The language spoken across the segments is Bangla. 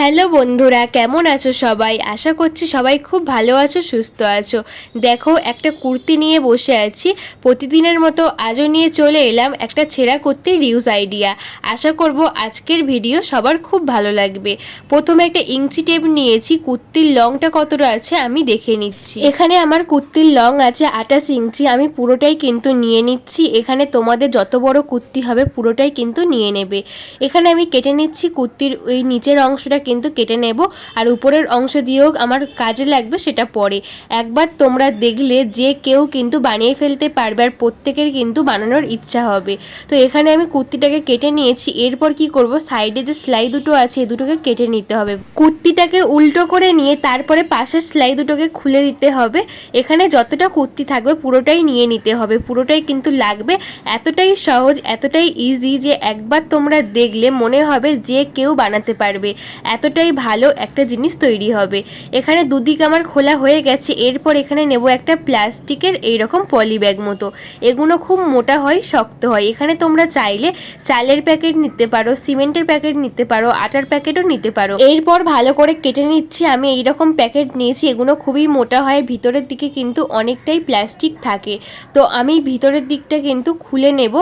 হ্যালো বন্ধুরা, কেমন আছো সবাই? আশা করছি সবাই খুব ভালো আছো, সুস্থ আছো। দেখো, একটা কুর্তি নিয়ে বসে আছি। প্রতিদিনের মতো আজও নিয়ে চলে এলাম একটা ছেঁড়া কুর্তির রিউজ আইডিয়া আশা করব আজকের ভিডিও সবার খুব ভালো লাগবে। প্রথমে একটা ইঞ্চি টেপ নিয়েছি, কুর্তির লংটা কতটা আছে আমি দেখে নিচ্ছি। এখানে আমার কুর্তির লং আছে আঠাশ ইঞ্চি, আমি পুরোটাই কিন্তু নিয়ে নিচ্ছি। এখানে তোমাদের যত বড় কুর্তি হবে পুরোটাই কিন্তু নিয়ে নেবে। এখানে আমি কেটে নিচ্ছি কুর্তির ওই নিচের অংশটা কিন্তু কেটে নেব আর উপরের অংশ দিয়েও আমার কাজে লাগবে সেটা পরে। একবার তোমরা দেখলে যে কেউ কিন্তু বানিয়ে ফেলতে পারবে আর প্রত্যেকের কিন্তু বানানোর ইচ্ছা হবে। তো এখানে আমি কুর্তিটাকে কেটে নিয়েছি, এরপর কি করব? সাইডে যে সেলাই দুটো আছে দুটোকে কেটে নিতে হবে। কুর্তিটাকে উল্টো করে নিয়ে তারপরে পাশের সেলাই দুটোকে খুলে দিতে হবে। এখানে যতটা কুর্তি থাকবে পুরোটাই নিয়ে নিতে হবে। পুরোটাই কিন্তু লাগবে। এতটাই সহজ, এতটাই ইজি যে একবার তোমরা দেখলে মনে হবে যে কেউ বানাতে পারবে। এতটাই ভালো একটা জিনিস তৈরি হবে। এখানে দুদিক আমার খোলা হয়ে গেছে, এরপর এখানে নেব একটা প্লাস্টিকের এইরকম পলি ব্যাগ মতো। এগুলো খুব মোটা হয়, শক্ত হয়। এখানে তোমরা চাইলে চালের প্যাকেট নিতে পারো, সিমেন্টের প্যাকেট নিতে পারো, আটার প্যাকেটও নিতে পারো। এরপর ভালো করে কেটে নিচ্ছি, আমি এইরকম প্যাকেট নিয়েছি। এগুলো খুবই মোটা হয়, ভিতরের দিকে কিন্তু অনেকটাই প্লাস্টিক থাকে। তো আমি ভিতরের দিকটা কিন্তু খুলে নেব,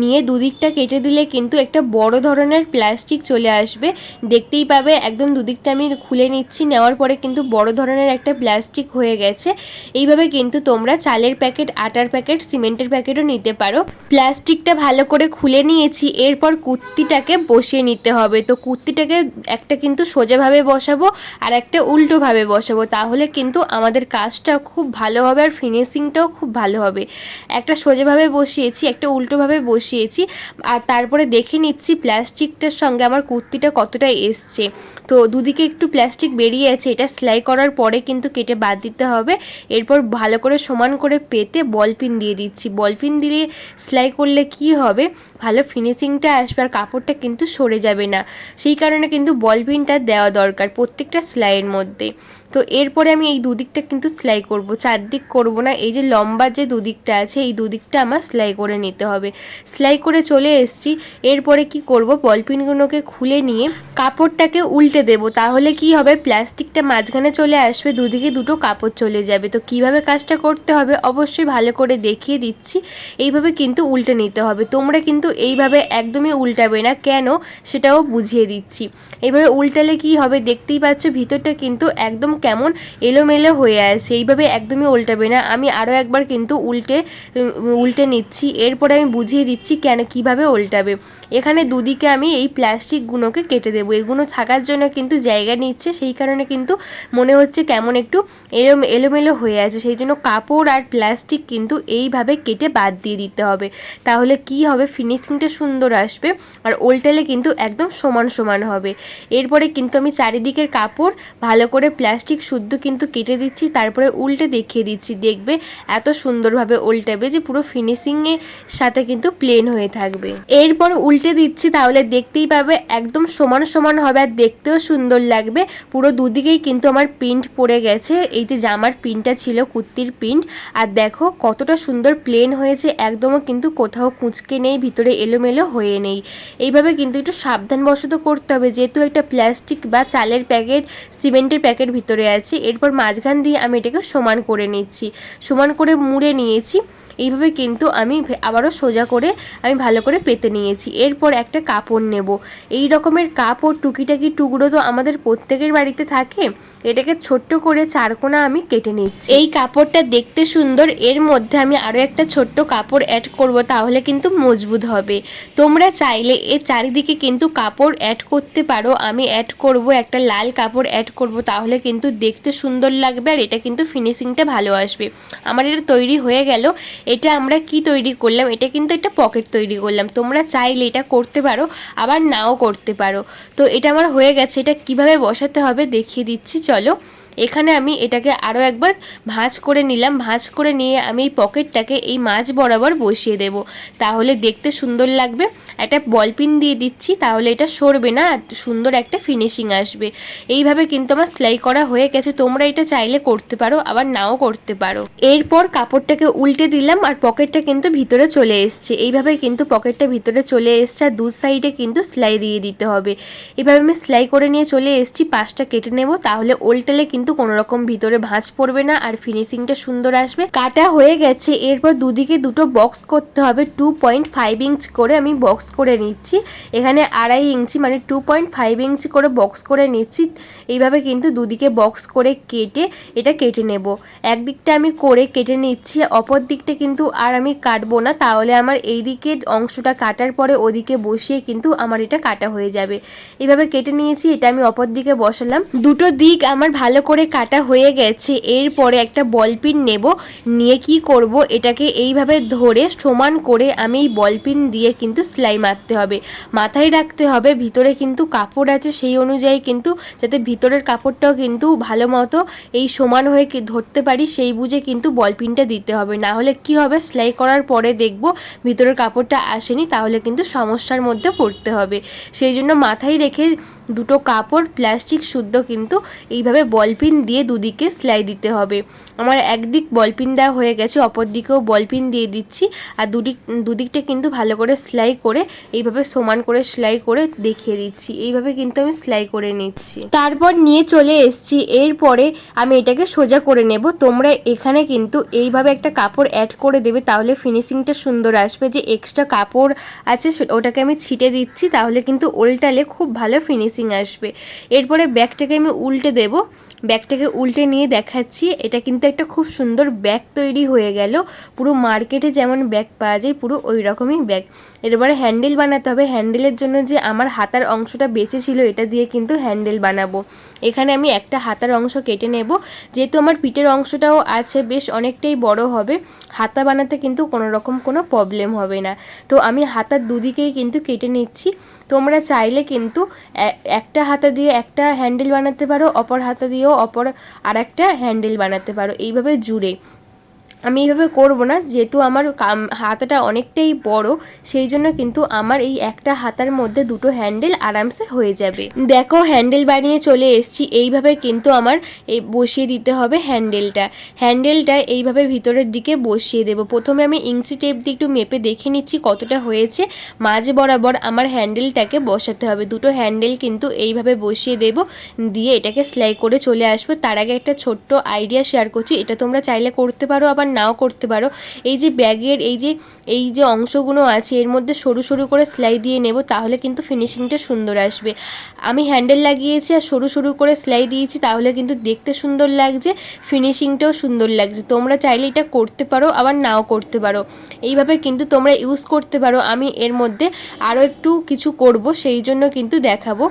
নিয়ে দুদিকটা কেটে দিলে কিন্তু একটা বড় ধরনের প্লাস্টিক চলে আসবে। দেখতেই পাবে একদম দুদিকটা আমি খুলে নিচ্ছি। নেওয়ার পরে কিন্তু বড় ধরনের একটা প্লাস্টিক হয়ে গেছে। এইভাবে কিন্তু তোমরা চালের প্যাকেট, আটার প্যাকেট, সিমেন্টের প্যাকেটও নিতে পারো। প্লাস্টিকটা ভালো করে খুলে নিয়েছি, এরপর কুর্তিটাকে বসিয়ে নিতে হবে। তো কুর্তিটাকে একটা কিন্তু সোজাভাবে বসাবো আর একটা উল্টোভাবে বসাবো। তাহলে কিন্তু আমাদের কাজটা খুব ভালো হবে আর ফিনিশিংটাও খুব ভালো হবে। একটা সোজাভাবে বসিয়েছি, একটা উল্টোভাবে বসিয়েছি। আর তারপরে দেখে নিচ্ছি প্লাস্টিকটার সঙ্গে আমার কুর্তিটা কতটা এসছে। তো দুদিকে একটু প্লাস্টিক বেরিয়ে আছে, এটা সেলাই করার পরে কিন্তু কেটে বাদ দিতে হবে। এরপর ভালো করে সমান করে পেতে বল পিন দিয়ে দিচ্ছি। বল দিলে সেলাই করলে কি হবে? ভালো ফিনিশিংটা আসবে আর কাপড়টা কিন্তু সরে যাবে না। সেই কারণে কিন্তু বল পিনটা দেওয়া দরকার প্রত্যেকটা সেলাইয়ের মধ্যে। তো এরপরে আমি এই দুদিকটা কিন্তু সেলাই করব, চারদিক করব না, এই যে লম্বা যে দুদিকটা আছে, এই দুদিকটা আমার সেলাই করে নিতে হবে। সেলাই করে চলে এসছি, এরপরে কি করব, বলপিনগুলোকে খুলে নিয়ে কাপড়টাকে উল্টে দেব, তাহলে কি হবে, প্লাস্টিকটা মাঝখানে চলে আসবে, দুদিকে দুটো কাপড় চলে যাবে। তো কীভাবে কাজটা করতে হবে, অবশ্যই ভালো করে দেখিয়ে দিচ্ছি, এইভাবে কিন্তু উল্টে নিতে হবে। তোমরা কিন্তু এইভাবে একদমই উল্টাবে না, কেন সেটাও বুঝিয়ে দিচ্ছি। এইভাবে উল্টালে কি হবে, দেখতেই পাচ্ছ, ভিতরটা কিন্তু একদম কেমন এলোমেলো হয়ে আছে, এইভাবে একদমই উল্টাবে না। আমি আরও একবার কিন্তু উল্টে উল্টে নিচ্ছি, এরপরে আমি বুঝিয়ে দিচ্ছি কেন, কীভাবে উল্টাবে। এখানে দুদিকে আমি এই প্লাস্টিকগুলোকে কেটে দেবো, এগুলো থাকার জন্য কিন্তু জায়গা নিচ্ছে, সেই কারণে কিন্তু মনে হচ্ছে কেমন একটু এলো এলোমেলো হয়ে আছে, সেই জন্য কাপড় আর প্লাস্টিক কিন্তু এইভাবে কেটে বাদ দিয়ে দিতে হবে। তাহলে কি হবে? ফিনিশিংটা সুন্দর আসবে আর উল্টালে কিন্তু একদম সমান সমান হবে। এরপরে কিন্তু আমি চারিদিকের কাপড় ভালো করে প্লাস্টিক শুদ্ধ কিন্তু কেটে দিচ্ছি, তারপরে উল্টে দেখিয়ে দিচ্ছি। দেখবে এত সুন্দরভাবে উল্টাবে যে পুরো ফিনিশিংয়ের সাথে কিন্তু প্লেন হয়ে থাকবে। এরপর উল্টে দিচ্ছি, তাহলে দেখতেই পাবে একদম সমান সমান হবে আর দেখতেও সুন্দর লাগবে। পুরো দুদিকেই কিন্তু আমার প্রিন্ট পড়ে গেছে। এই যে জামার প্রিন্টটা ছিল, কুর্তির প্রিন্ট আর দেখো কতটা সুন্দর প্লেন হয়েছে, একদমও কিন্তু কোথাও কুঁচকে নেই, ভিতরে এলোমেলো হয়ে নেই। এইভাবে কিন্তু একটু সাবধানবশত করতে হবে, যেহেতু একটা প্লাস্টিক বা চালের প্যাকেট সিমেন্টের প্যাকেট ভিতরে আছে। এরপর মাঝখান দিয়ে আমি এটাকে সমান করে নিচ্ছি। সমান করে মুড়ে নিয়েছি। এইভাবে কিন্তু আমি আবারও সোজা করে আমি ভালো করে পেতে নিয়েছি। এরপর একটা কাপড় নেব। এই রকমের কাপড় টুকিটাকি টুকরো তো আমাদের প্রত্যেকের বাড়িতে থাকে। এটাকে ছোট্ট করে চারকোনা আমি কেটে নিচ্ছি। এই কাপড়টা দেখতে সুন্দর। এর মধ্যে আমি আরও একটা ছোট্ট কাপড় অ্যাড করব, তাহলে কিন্তু মজবুত হবে। তোমরা চাইলে এর চারিদিকে কিন্তু কাপড় অ্যাড করতে পারো। আমি অ্যাড করব একটা লাল কাপড় অ্যাড করব, তাহলে কিন্তু দেখতে সুন্দর লাগবে আর এটা কিন্তু ফিনিশিংটা ভালো আসবে। আমার এটা তৈরি হয়ে গেল। এটা আমরা কি তৈরি করলাম? এটা কিন্তু একটা পকেট তৈরি করলাম। তোমরা চাইলে এটা করতে পারো, আবার নাও করতে পারো। তো এটা আমার হয়ে গেছে। এটা কীভাবে বসাতে হবে দেখিয়ে দিচ্ছি, চলো। এখানে আমি এটাকে আরও একবার ভাঁজ করে নিলাম। ভাঁজ করে নিয়ে আমি এই পকেটটাকে এই মাছ বরাবর বসিয়ে দেব। তাহলে দেখতে সুন্দর লাগবে। একটা বল পিন দিয়ে দিচ্ছি, তাহলে এটা সরবে না সুন্দর একটা ফিনিশিং আসবে। এইভাবে কিন্তু আমার সেলাই করা হয়ে গেছে, তোমরা এটা চাইলে করতে পারো, আবার নাও করতে পারো। এরপর কাপড়টাকে উল্টে দিলাম, আর পকেটটা কিন্তু ভিতরে চলে এসছে। এইভাবে কিন্তু পকেটটা ভিতরে চলে এসছে, আর দু সাইডে কিন্তু সেলাই দিয়ে দিতে হবে। এভাবে আমি সেলাই করে নিয়ে চলে এসেছি, পাশটা কেটে নেব, তাহলে ওল্টালে কিন্তু কোনো রকম ভিতরে ভাঁজ পড়বে না, আর ফিনিশিংটা সুন্দর আসবে। কাটা হয়ে গেছে, এরপর দুদিকে দুটো বক্স করতে হবে টু পয়েন্ট ফাইভ ইঞ্চ করে আমি বক্স করে নিচ্ছি। এখানে আড়াই ইঞ্চি মানে টু পয়েন্ট ফাইভ ইঞ্চি করে বক্স করে নিচ্ছি। এইভাবে কিন্তু দুদিকে বক্স করে কেটে এটা কেটে নেব। একদিকটা আমি করে কেটে নিচ্ছি, অপর দিকটা কিন্তু আর আমি কাটবো না। তাহলে আমার এই দিকের অংশটা কাটার পরে ওদিকে বসিয়ে কিন্তু আমার এটা কাটা হয়ে যাবে। এইভাবে কেটে নিয়েছি, এটা আমি অপর দিকে বসালাম। দুটো দিক আমার ভালো করে কাটা হয়ে গেছে। এরপরে একটা বল পিন নেব। নিয়ে কি করব, এটাকে এইভাবে ধরে সমান করে আমি এই বল পিন দিয়ে কিন্তু সেলাই মারতে হবে। মাথায় রাখতে হবে, ভিতরে কিন্তু কাপড় আছে সেই অনুযায়ী কিন্তু যাতে ভিতরের কাপড়টাও কিন্তু ভালো মতো এই সমান হয়ে ধরতে পারি সেই বুঝে কিন্তু বলপিনটা দিতে হবে। না হলে কি হবে? সেলাই করার পরে দেখব ভিতরের কাপড়টা আসেনি, তাহলে কিন্তু সমস্যার মধ্যে পড়তে হবে। সেই জন্য মাথায় রেখে দুটো কাপড় প্লাস্টিক শুদ্ধ কিন্তু এইভাবে বলপিন দিয়ে দুদিকে সেলাই দিতে হবে। আমার একদিক বলপিন দেওয়া হয়ে গেছে অপর দিকেও বলপিন দিয়ে দিচ্ছি। আর দুদিক, দুদিকটা কিন্তু ভালো করে সেলাই করে, এইভাবে সমান করে সেলাই করে দেখিয়ে দিচ্ছি। এইভাবে কিন্তু আমি সেলাই করে নিচ্ছি। তারপর নিয়ে চলে এসেছি। এরপরে আমি এটাকে সোজা করে নেব। তোমরা এখানে কিন্তু এইভাবে একটা কাপড় অ্যাড করে দেবে, তাহলে ফিনিশিংটা সুন্দর আসবে। যে এক্সট্রা কাপড় আছে ওটাকে আমি ছিটে দিচ্ছি, তাহলে কিন্তু উল্টালে খুব ভালো ফিনিশিং আসবে। এরপরে ব্যাগটাকে আমি উল্টে দেব। ব্যাগটাকে উল্টে নিয়ে দেখাচ্ছি। এটা কিন্তু একটা খুব সুন্দর ব্যাগ তৈরি হয়ে গেল। পুরো মার্কেটে যেমন ব্যাগ পাওয়া যায়, পুরো ওই রকমই ব্যাগ। এরপরে হ্যান্ডেল বানাতে হবে। হ্যান্ডেলের জন্য যে আমার হাতার অংশটা বেঁচে ছিল, এটা দিয়ে কিন্তু হ্যান্ডেল বানাবো। এখানে আমি একটা হাতার অংশ কেটে নেব। যেহেতু আমার পিঠের অংশটাও আছে, বেশ অনেকটাই বড় হবে। হাতা বানাতে কিন্তু কোনো রকম কোনো প্রবলেম হবে না। তো আমি হাতার দুদিকেই কিন্তু কেটে নিচ্ছি। তোমরা চাইলে কিন্তু একটা হাতা দিয়ে একটা হ্যান্ডেল বানাতে পারো, অপর হাতা দিয়েও অপর আর একটা হ্যান্ডেল বানাতে পারো। এইভাবে জুড়ে। আমি এইভাবে করব না, যেহেতু আমার হাতাটা অনেকটাই বড়, সেই জন্য কিন্তু আমার এই একটা হাতার মধ্যে দুটো হ্যান্ডেল আরামসে হয়ে যাবে। দেখো হ্যান্ডেল বানিয়ে চলে এসেছি, এইভাবে কিন্তু আমার এই বসিয়ে দিতে হবে হ্যান্ডেলটা হ্যান্ডেলটা এইভাবে ভিতরের দিকে বসিয়ে দেব। প্রথমে আমি ইঞ্চি টেপ দিয়ে একটু মেপে দেখে নিচ্ছি কতটা হয়েছে। মাঝ বরাবর আমার হ্যান্ডেলটাকে বসাতে হবে। দুটো হ্যান্ডেল কিন্তু এইভাবে বসিয়ে দেব, দিয়ে এটাকে সেলাই করে চলে আসব। তার আগে একটা ছোট্ট আইডিয়া শেয়ার করছি। এটা তোমরা চাইলে করতে পারো, আবার নাও করতে পারো। এই যে ব্যাগের, এই যে এই যে অংশগুলো আছে, এর মধ্যে সরু সরু করে সেলাই দিয়ে নেব, তাহলে কিন্তু ফিনিশিংটা সুন্দর আসবে। আমি হ্যান্ডেল লাগিয়েছি আর সরু সরু করে সেলাই দিয়েছি, তাহলে কিন্তু দেখতে সুন্দর লাগছে, ফিনিশিংটাও সুন্দর লাগছে। তোমরা চাইলে এটা করতে পারো, আবার নাও করতে পারো। এইভাবে কিন্তু তোমরা ইউজ করতে পারো। আমি এর মধ্যে আরও একটু কিছু করব, সেই জন্য কিন্তু দেখাবো।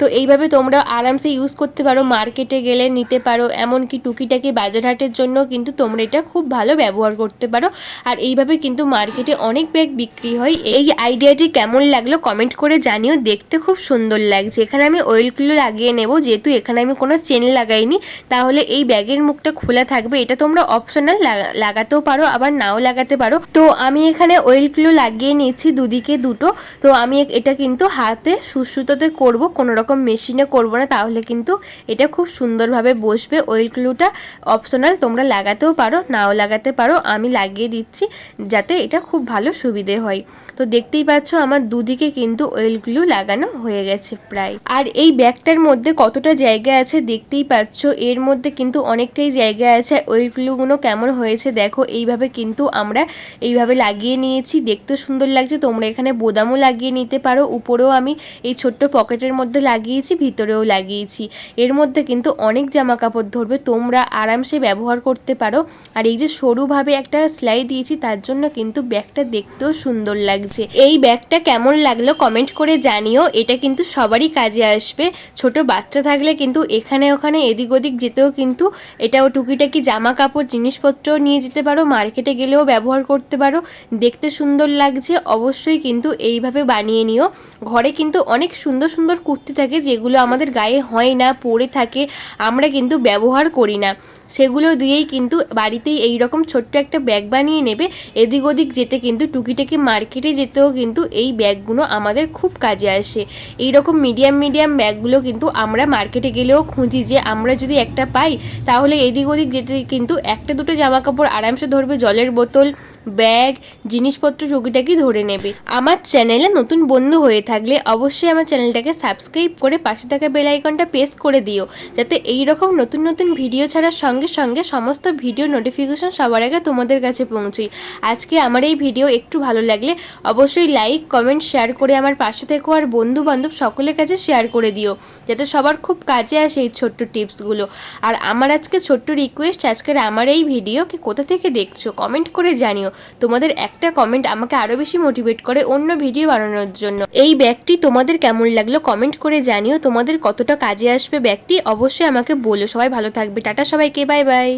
তো এইভাবে তোমরা আরামসে ইউজ করতে পারো মার্কেটে গেলে নিতে পারো, এমনকি টুকিটাকি বাজার হাটের জন্য কিন্তু তোমরা এটা খুব ভালো ব্যবহার করতে পারো। আর এইভাবে কিন্তু মার্কেটে অনেক ব্যাগ বিক্রি হয়। এই আইডিয়াটি কেমন লাগল কমেন্ট করে জানিও। দেখতে খুব সুন্দর লাগছে। এখানে আমি অয়েলগুলো লাগিয়ে নেব, যেহেতু এখানে আমি কোনো চেন লাগাইনি। তাহলে এই ব্যাগের মুখটা খোলা থাকবে। এটা তোমরা অপশনাল লাগাতেও পারো, আবার নাও লাগাতে পারো। তো আমি এখানে অয়েলগুলো লাগিয়ে নিয়েছি দুদিকে দুটো। তো আমি এটা কিন্তু হাতে সুশ্রুততে করব, কোনো রকম মেশিনে করব না, তাহলে কিন্তু এটা খুব সুন্দরভাবে বসবে। অয়েল গ্লুটা অপশনাল তোমরা লাগাতেও পারো, নাও লাগাতে পারো। আমি লাগিয়ে দিচ্ছি যাতে এটা খুব ভালো সুবিধে হয়। তো দেখতেই পাচ্ছ আমার দুদিকে কিন্তু অয়েল গ্লু লাগানো হয়ে গেছে প্রায়। আর এই ব্যাগটার মধ্যে কতটা জায়গা আছে দেখতেই পাচ্ছ। এর মধ্যে কিন্তু অনেকটাই জায়গা আছে। অয়েল গ্লুগুলো কেমন হয়েছে দেখো, এইভাবে কিন্তু আমরা এইভাবে লাগিয়ে নিয়েছি। দেখতেও সুন্দর লাগছে। তোমরা এখানে বোদামও লাগিয়ে নিতে পারো। উপরেও আমি এই ছোট্ট পকেটের মধ্যে লাগিয়েছি, ভিতরেও লাগিয়েছি। এর মধ্যে কিন্তু অনেক জামা কাপড় ধরবে, তোমরা আরামসে ব্যবহার করতে পারো। আর এই যে সরুভাবে একটা সেলাই দিয়েছি, তার জন্য কিন্তু ব্যাগটা দেখতেও সুন্দর লাগছে। এই ব্যাগটা কেমন লাগল কমেন্ট করে জানিও, এটা কিন্তু সবারই কাজে আসবে। ছোট বাচ্চা থাকলে কিন্তু এখানে ওখানে এদিক ওদিক যেতেও কিন্তু এটাও টুকিটাকি জামা কাপড় জিনিসপত্র নিয়ে যেতে পারো, মার্কেটে গেলেও ব্যবহার করতে পারো। দেখতে সুন্দর লাগছে, অবশ্যই কিন্তু এইভাবে বানিয়ে নিও। ঘরে কিন্তু অনেক সুন্দর সুন্দর কুর্তি থাকে। থাকে যেগুলো আমাদের গায়ে হয় না পড়ে থাকে আমরা কিন্তু ব্যবহার করি না। সেগুলো দিয়েই কিন্তু বাড়িতেই এই রকম ছোট্ট একটা ব্যাগ বানিয়ে নেবে। এদিক ওদিক যেতে কিন্তু, টুকিটাকি মার্কেটে যেতেও কিন্তু এই ব্যাগগুলো আমাদের খুব কাজে আসে। এই রকম মিডিয়াম মিডিয়াম ব্যাগগুলো কিন্তু আমরা মার্কেটে গেলেও খুঁজি যে আমরা যদি একটা পাই, তাহলে এদিক ওদিক যেতে কিন্তু একটা দুটো জামা কাপড় আরামসে ধরবে, জলের বোতল, ব্যাগ, জিনিসপত্র টুকিটাকি ধরে নেবে। আমার চ্যানেলে নতুন বন্ধু হয়ে থাকলে অবশ্যই আমার চ্যানেলটাকে সাবস্ক্রাইব করে পাশে থাকা বেল আইকনটা প্রেস করে দিও, যাতে এই রকম নতুন নতুন ভিডিও ছাড়ার সঙ্গে সঙ্গে সমস্ত ভিডিও নোটিফিকেশন সবার আগে তোমাদের কাছে পৌঁছই। আজকে আমার এই ভিডিও একটু ভালো লাগলে অবশ্যই লাইক কমেন্ট শেয়ার করে আমার পাশে থেকো আর বন্ধু বান্ধব সকলের কাছে শেয়ার করে দিও, যাতে সবার খুব কাজে আসে এই ছোট্ট টিপসগুলো আর আমার আজকে ছোট্ট রিকোয়েস্ট আজকের আমার এই ভিডিও কি কোথা থেকে দেখছ কমেন্ট করে জানিও। তোমাদের একটা কমেন্ট আমাকে আরও বেশি মোটিভেট করে অন্য ভিডিও বানানোর জন্য। এই ব্যাগটি তোমাদের কেমন লাগল কমেন্ট করে জানিও, তোমাদের কতটা কাজে আসবে ব্যাগটি অবশ্যই আমাকে বলো। সবাই ভালো থাকবে, টাটা সবাইকে। Bye bye